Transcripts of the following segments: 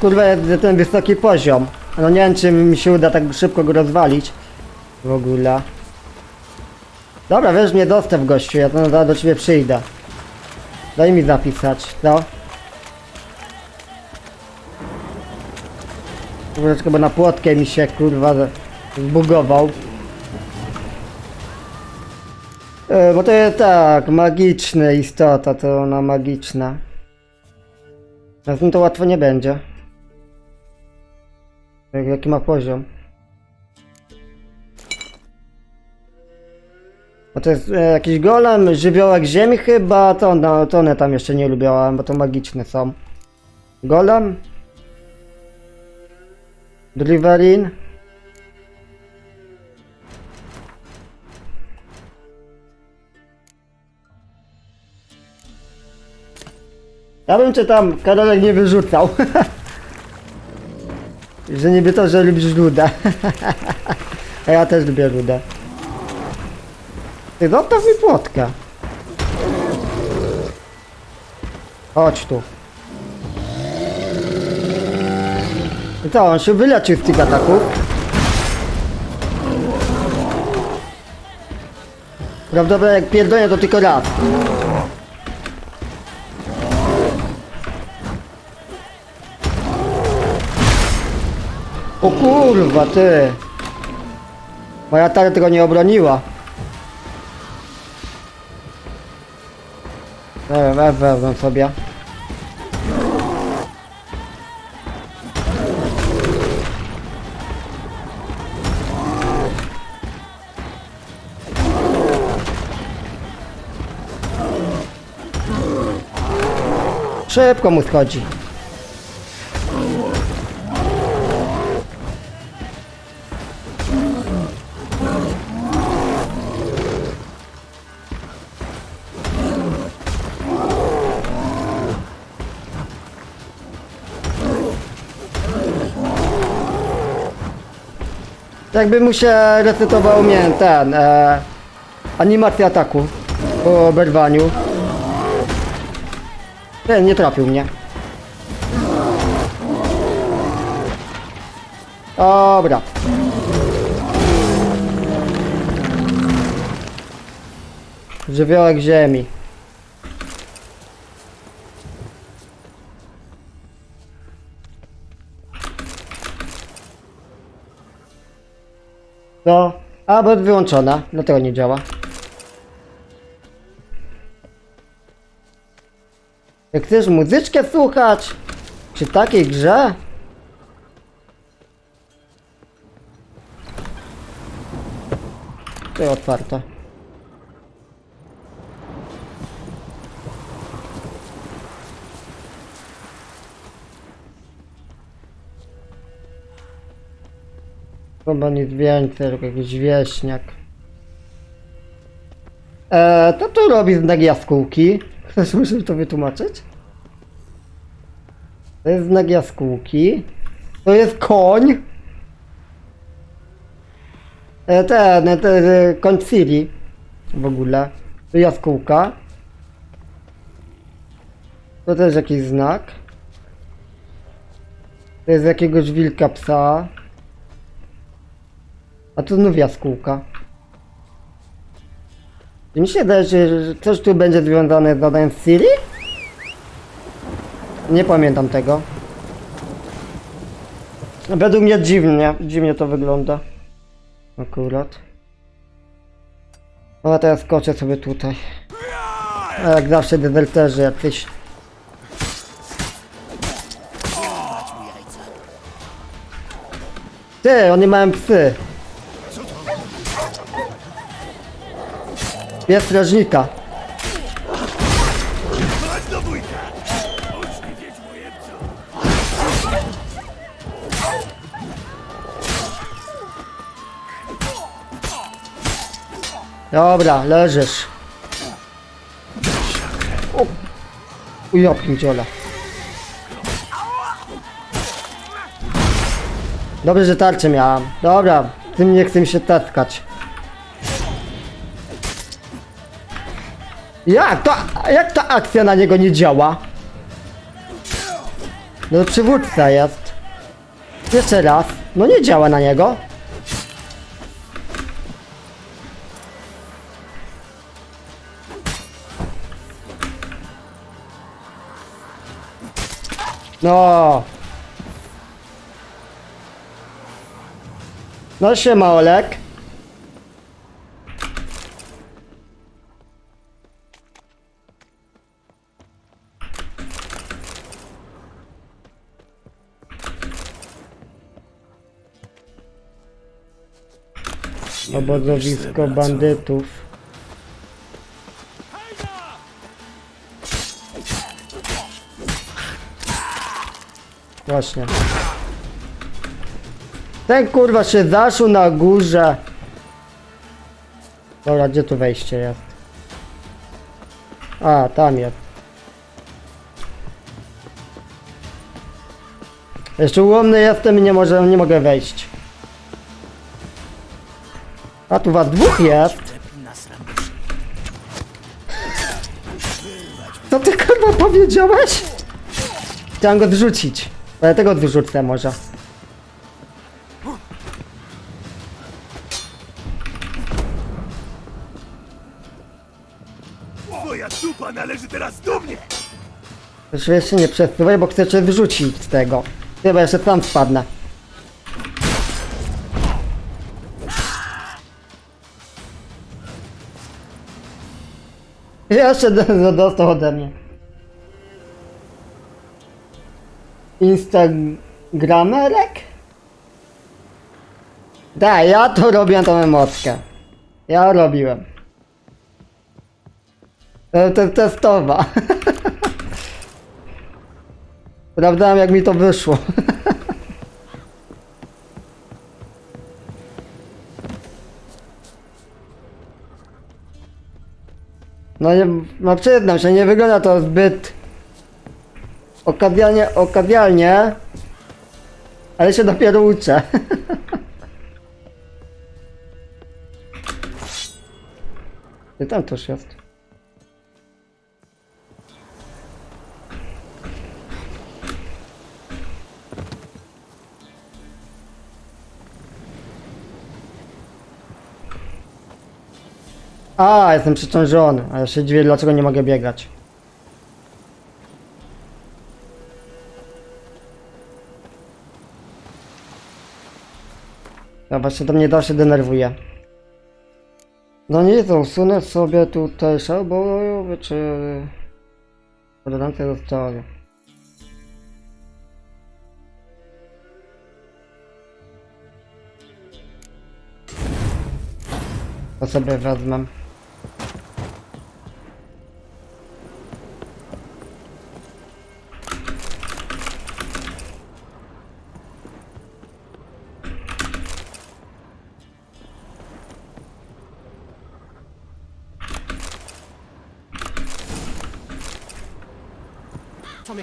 Kurwa jest ten wysoki poziom. No nie wiem czy mi się uda tak szybko go rozwalić. W ogóle. Dobra, weź mnie dostaw gościu, ja to do ciebie przyjdę. Daj mi zapisać, no. Troszeczkę, bo na płotkę mi się kurwa zbugował. E, bo to jest tak, magiczna istota, to ona magiczna. Nim to łatwo nie będzie. Jak, jaki ma poziom? A to jest e, jakiś golem, żywiołek ziemi chyba, to, no, to one tam jeszcze nie lubiałam, bo to magiczne są. Golem? Driverin? Ja bym cię tam, Karolek, nie wyrzucał. że niby to, że lubisz rudę. A ja też lubię rudę. Ty zostaw mi płotkę. Chodź tu. I co, on się wyleczył z tych ataków? Prawdopodobnie jak pierdolę to tylko raz. O kurwa ty! Moja tara tego nie obroniła. Nie wiem, sobie. Szybko mu schodzi. Jakby mu się resetował mnie ten e, ataku po oberwaniu. Ten nie trafił mnie. Dobra. Żywiołek ziemi. No, a bo jest wyłączona, dlatego nie działa. Jak chcesz muzyczkę słuchać, przy takiej grze? To otwarte. Chyba nic więcej, tylko jakiś wieśniak. Eee, to tu robi znak jaskółki. Chcesz muszę to wytłumaczyć? To jest znak jaskółki. To jest koń. E, ten, ten, e, koń Ciri. W ogóle. To jaskółka. To też jakiś znak. To jest jakiegoś wilka psa. A tu znów jaskółka. Czy mi się wydaje, że coś tu będzie związane z zadaniem Siri? Nie pamiętam tego. Według mnie dziwnie, dziwnie to wygląda. Akurat. No a teraz skoczę sobie tutaj. A jak zawsze dezerterzy jacyś. Ty, oni mają psy. Pies strażnika. Dobra, leżysz. O, pierdziele. Dobrze, że tarczę miałam. Dobra, tym nie chcę mi się taskać. Jak to, jak ta akcja na niego nie działa? No przywódca jest. Jeszcze raz. No nie działa na niego. No. No siema Olek. Obozowisko bandytów. Właśnie. Ten kurwa się zaszył na górze. Dobra, gdzie tu wejście jest? A, tam jest. Jeszcze ułomny jestem i nie, może, nie mogę wejść. A tu was dwóch jest. Co ty kurwa powiedziałeś? Chciałem go zrzucić. Ale tego wyrzucę może. Twoja dupa należy teraz do mnie! Już jeszcze nie przesuwaj, bo chcę cię wyrzucić z tego. Chyba jeszcze sam spadnę. Jeszcze do- do- dostał ode mnie. Instagramerek? Da, ja to robię tą emotkę. Ja robiłem. To, to testowa. Sprawdzałem jak mi to wyszło. No nie, no przyznam się, nie wygląda to zbyt okazialnie, okazialnie, ale się dopiero uczę. Gdzie tam też jest? A, jestem przeciążony, a ja się dziwię, dlaczego nie mogę biegać. Ja właśnie to mnie dalej denerwuje. No nie, to usunę sobie tutaj szabojowy, czy... Tolerancja zostawię. To sobie wezmę.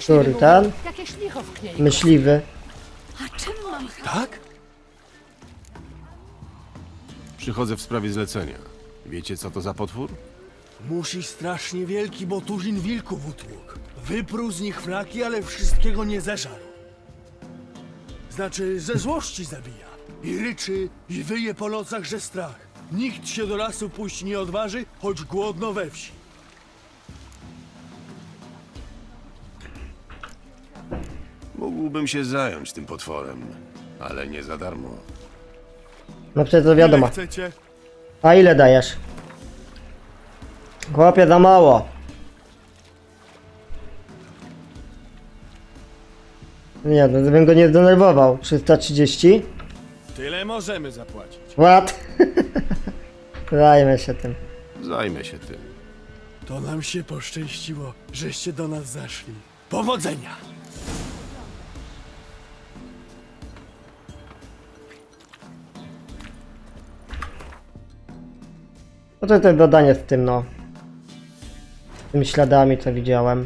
Mówi? ten? Jakieś licho w kniej. Myśliwy. A czym mam Tak? Przychodzę w sprawie zlecenia. Wiecie, co to za potwór? Musi strasznie wielki, bo tuzin wilków utłukł. Wyprół z nich fraki, ale wszystkiego nie zeżarł. Znaczy, ze złości zabija. I ryczy, i wyje po nocach, że strach. Nikt się do lasu pójść nie odważy, choć głodno we wsi. Mógłbym się zająć tym potworem, ale nie za darmo. No przecież to wiadomo. Chcecie? A ile dajesz? Chłopie, za mało. Nie, no bym go nie zdenerwował. 330? Tyle możemy zapłacić. What? Zajmę się tym. Zajmę się tym. To nam się poszczęściło, żeście do nas zaszli. Powodzenia! No to to dodanie z tym, no. Z tymi śladami, co widziałem.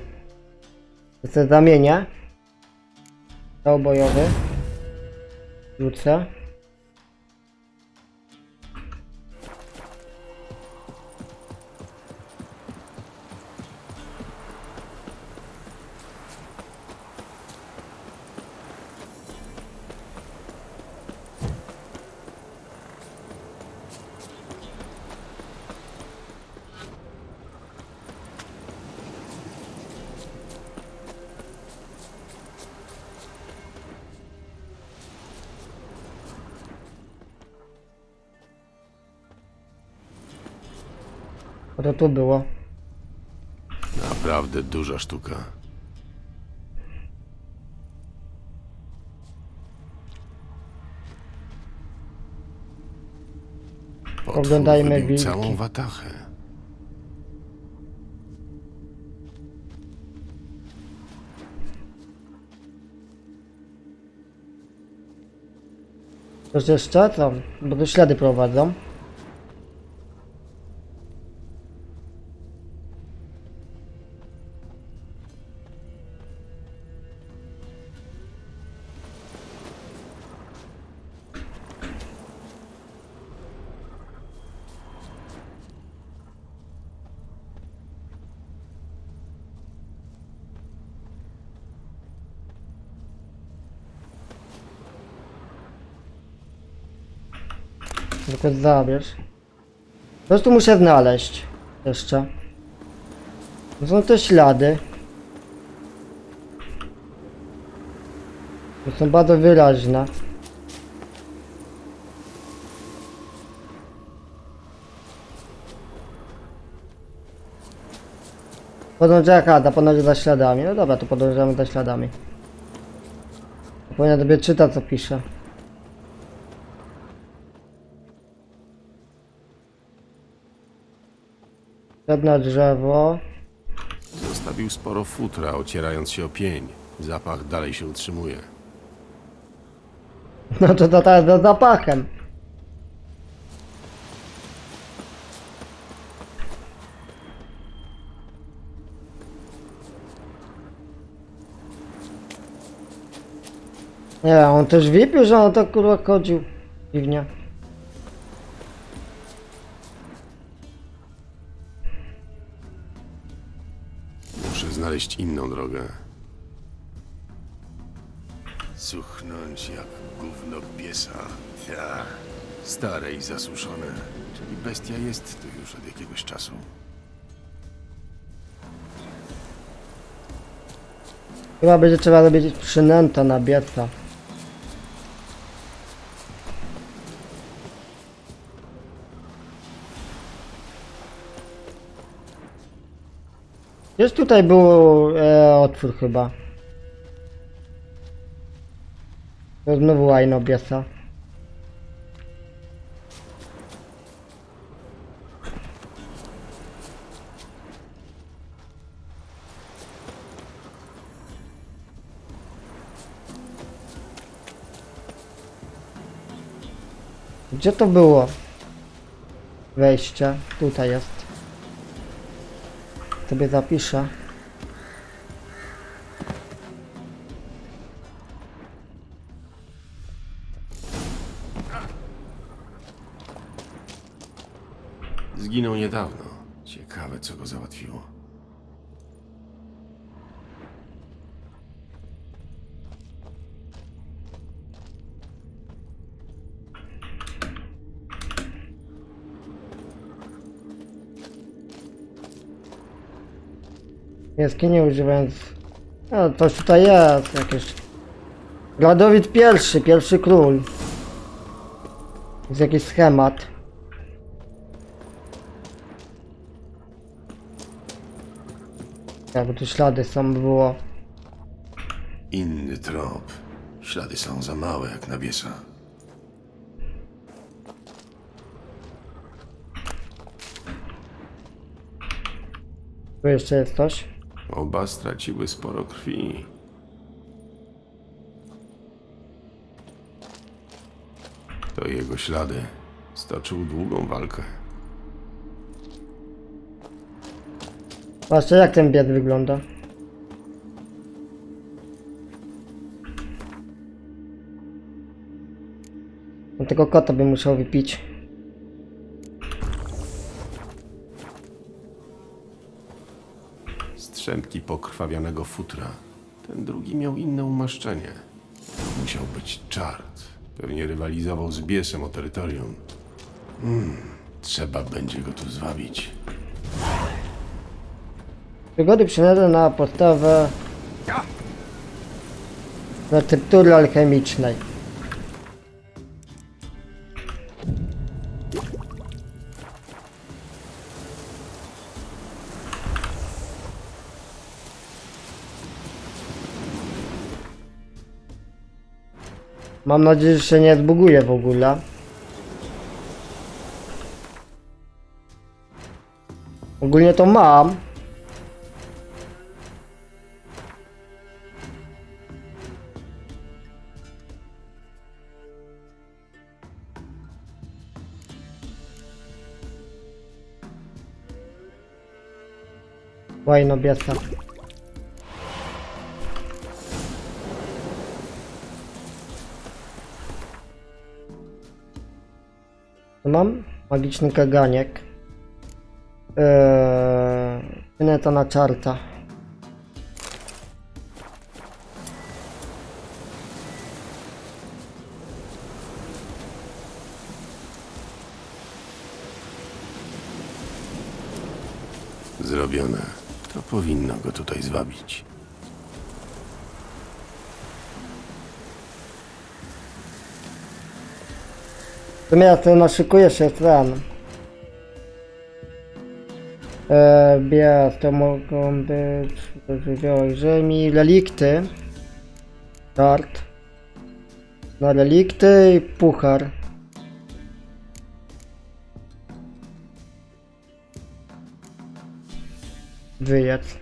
To zamienię. Strzał bojowy. Rzucę. O to tu było. Naprawdę duża sztuka. Potwór Oglądajmy wybił wilki. całą watachę. Coś jeszcze? Co? Bo tu ślady prowadzą. Tylko zabierz. Po prostu muszę znaleźć. Jeszcze. Są te ślady. To są bardzo wyraźne. Podąża jaka? Podąża za śladami. No dobra, to podążamy za śladami. Powinien sobie czyta co pisze. Jedno drzewo. Zostawił sporo futra, ocierając się o pień. Zapach dalej się utrzymuje. No to to tak za zapachem. Nie, on też wypił, że on tak kurwa chodził. Dziwnie. Muszę znaleźć inną drogę. Cuchnąć jak gówno piesa. Ja. Stare i zasuszone. Czyli bestia jest tu już od jakiegoś czasu. Chyba będzie trzeba robić przynęta na bieca. Jest tutaj był e, otwór chyba. To znowu łajno. Gdzie to było? Wejście. Tutaj jest. Sobie zapiszę. Zginął niedawno. Ciekawe, co go załatwiło. Jaskini używając... No, coś tutaj jest jakieś... Pierwszy, pierwszy król. Jest jakiś schemat. Jakby tu ślady są było. Inny trop. Ślady są za małe jak na biesa. Tu jeszcze jest coś. Oba straciły sporo krwi. To jego ślady. Stoczył długą walkę. Patrzcie jak ten bied wygląda. On tego kota by musiał wypić. Strzępki pokrwawionego futra. Ten drugi miał inne umaszczenie. To musiał być czart. Pewnie rywalizował z biesem o terytorium. Hmm, trzeba będzie go tu zwabić. Przygody przynależą na podstawę receptury alchemicznej. Mam nadzieję, że się nie zbuguje w ogóle. Ogólnie to mam. Łajno biesa. Mam? Magiczny kaganiek. Eee, Tyneta na czarta. Zrobione. To powinno go tutaj zwabić. Ja sobie naszykuję się ten. Eee, bias to mogą być do żywiołek ziemi, relikty. Kart. Na relikty i puchar. Wyjedz.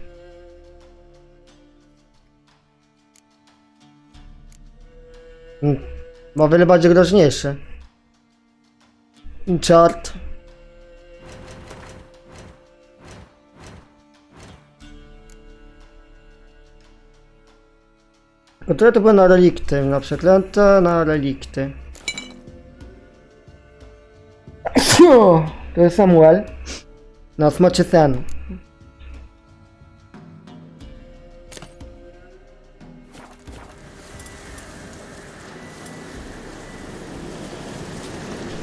Mm, Ma o wiele bardziej groźniejszy. Chart. Które to były na relikty? Na przeklęte, na relikty. To jest Samuel. Na smoczy sen.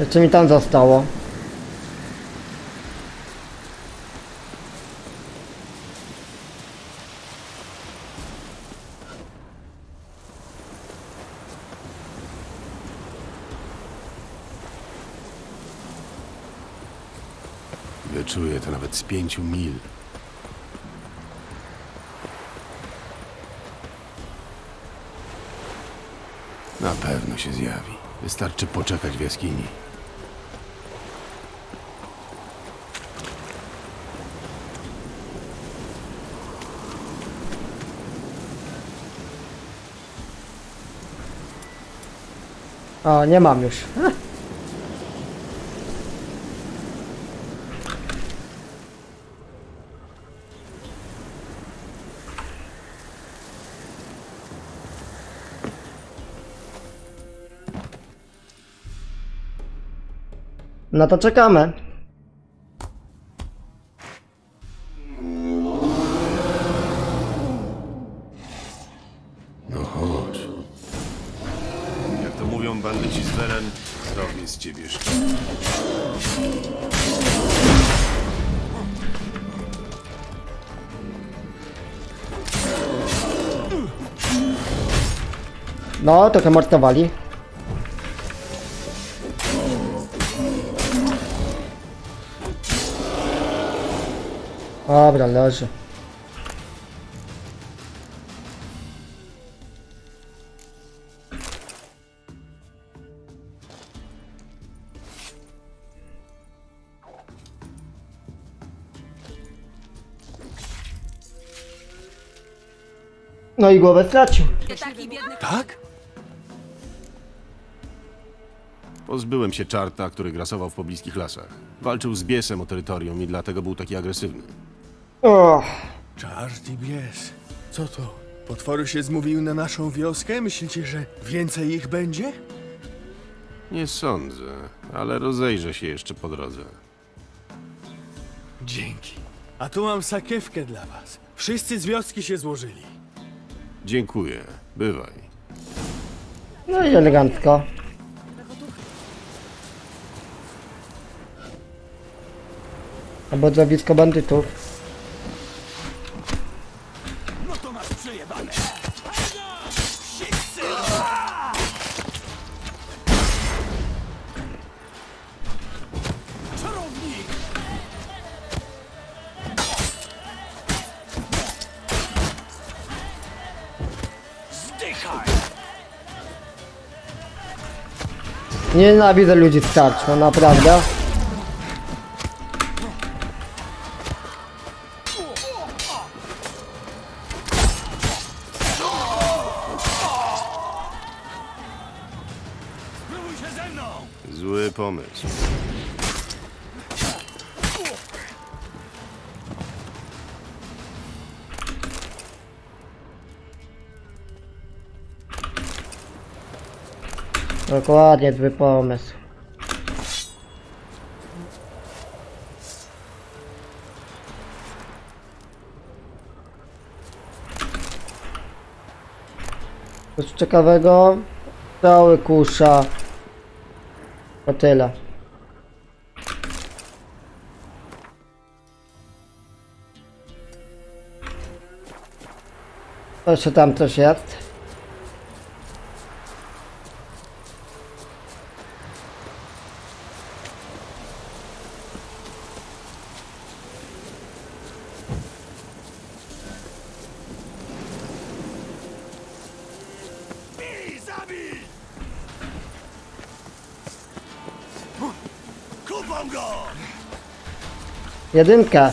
Jeszcze mi tam zostało. Wyczuję to nawet z pięciu mil. Na pewno się zjawi. Wystarczy poczekać w jaskini. A, nie mam już. No to czekamy. No, trochę mortowali. Dobra, leży. No i głowę stracił. Tak? Pozbyłem się czarta, który grasował w pobliskich lasach. Walczył z biesem o terytorium i dlatego był taki agresywny. Och. Czart i bies. Co to? Potwory się zmówiły na naszą wioskę? Myślicie, że więcej ich będzie? Nie sądzę, ale rozejrzę się jeszcze po drodze. Dzięki. A tu mam sakiewkę dla was. Wszyscy z wioski się złożyli. Dziękuję. Bywaj. No i elegancko. Obozowisko bandytów. No to masz przejebane. Nienawidzę ludzi z karczmą, naprawdę. Zły pomysł. Dokładnie, zły pomysł. Coś ciekawego? Cały kusza. To tyle. Jeszcze tam coś jest. Jedynka.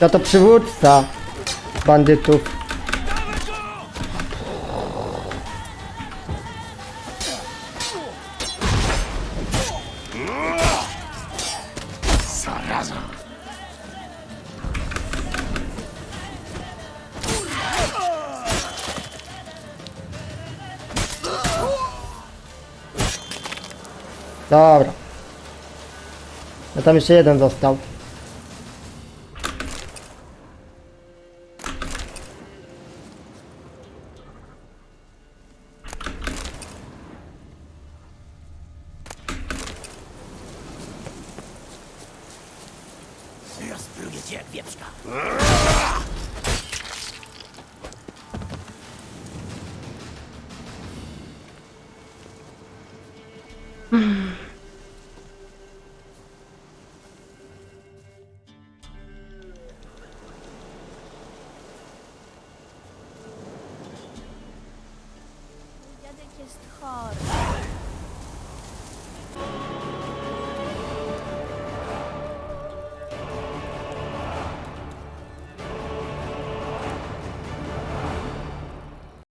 To to przywódca bandytów. Tam jeszcze jeden został. Rozpruję cię jak wieprzka.